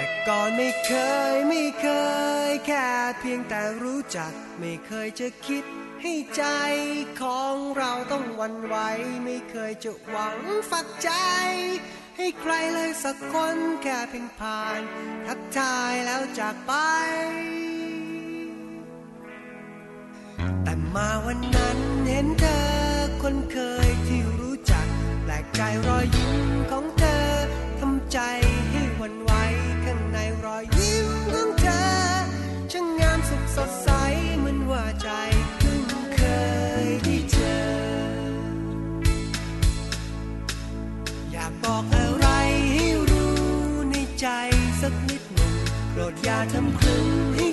แต่ก่อนไม่เคยไม่เคยแค่เพียงแต่รู้จัก ไม่เคยจะคิดให้ใจของเราต้องวันไหว ไม่เคยจะหวังฝักใจ ให้ใครเลยสักคนแค่เพียงผ่าน ทักทายแล้วจากไป แต่มาวันนั้นเห็นเธอคนเคยที่รู้จัก แปลกใจรอยยิ้มของ อยยิ้มของเธอช่างงามสุขสดใสเหมือนว่าใจเพิ่งเคยได้เจอ อยากบอกอะไรให้รู้ในใจสักนิดหนึ่งโปรดอย่าทำครึ่งให้